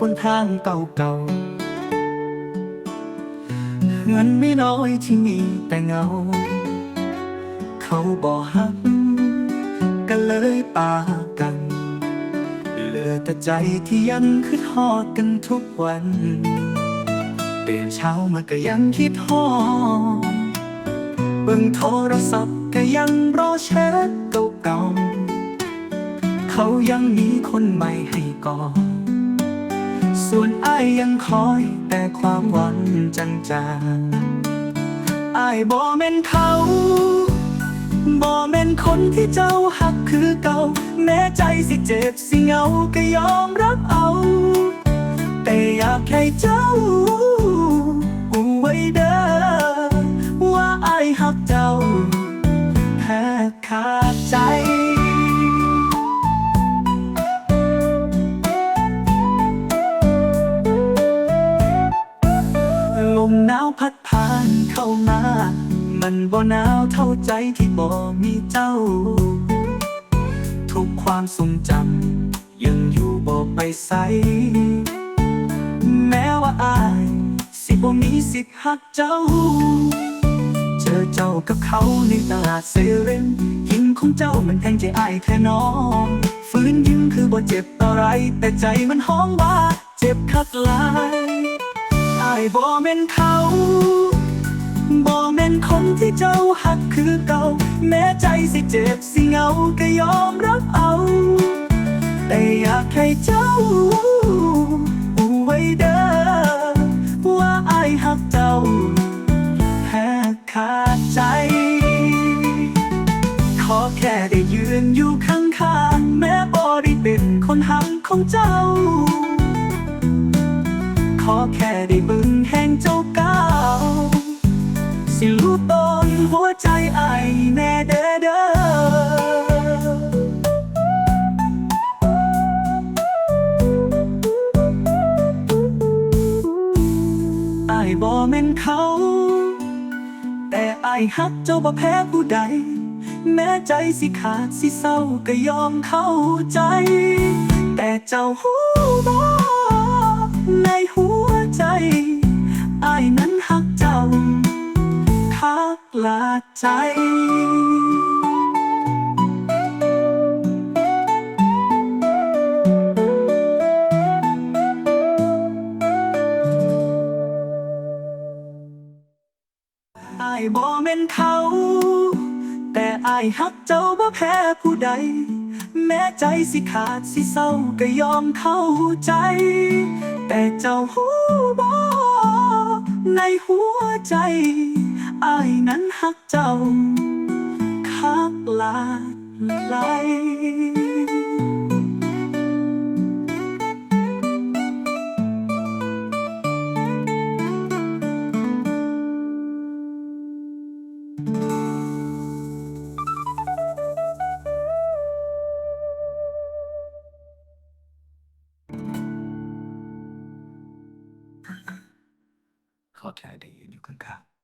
บนทางเก่าๆเงินไม่น้อยที่มีแต่เงา เขาบอกฮักก็เลยปากัน เหลือแต่ใจที่ยังคิดฮอดกันทุกวันตื่นเช้ามาก็ยังคิดฮอดเบิ่งโทรศัพท์ก็ยังรอแชทเก่าๆเขายังมีคนใหม่ให้กอด ส่วนไอ้ยังคอยแต่ความหวังจังจางอ้บ่เม่นเขาบ่เม่นคนที่เจ้าหักคือเก่า แม้ใจสิเจ็บสิเหงาก็ยอมรับเอา มันบ่หนาวเท่าใจที่บ่มีเจ้า ทุกความทรงจำยังอยู่บ่ไปใส แม้ว่าอาย สิบ่มีสิทธิ์หักเจ้า เจอเจ้ากับเขาในตลาดเซเว่นยิ้มของเจ้ามันแทงใจอายแค่น้องฟื้นยิ้มคือบ่เจ็บอะไร แต่ใจมันห้องว่า เจ็บคักลายอายบ่แม่นเขา ที่เจ้าหักคือเก่า แม้ใจสิเจ็บสิเหงาก็ยอมรับเอา แต่อยากให้เจ้าหูไว้เด้อว่าไอหักเจ้าแพ้ขาดใจ ขอแค่ได้ยืนอยู่ข้างๆ แม้บ่ได้เป็นคนหักของเจ้า ขอแค่ได้บึงแห่งเจ้ากา บ่แม่นเขา แต่ไอายฮักเจ้าบ่แพ้ผู้ใด แม้ใจสิขาดสิเศร้าก็ยอมเข้าใจ แต่เจ้าหูบ่ในหัวใจอายนั้นฮักเจ้าคักลาใจายบ่แม่นเขา แต่อายฮักเจ้าบ่แพ้ผู้ใด แม้ใจสิขาดสิเศร้าก็ยอมเข้าใจ แต่เจ้าหูบ่ในหัวใจอายนั้นฮักเจ้าคักลาไหล ขอแค่ได้ยืนอยู่ข้างๆ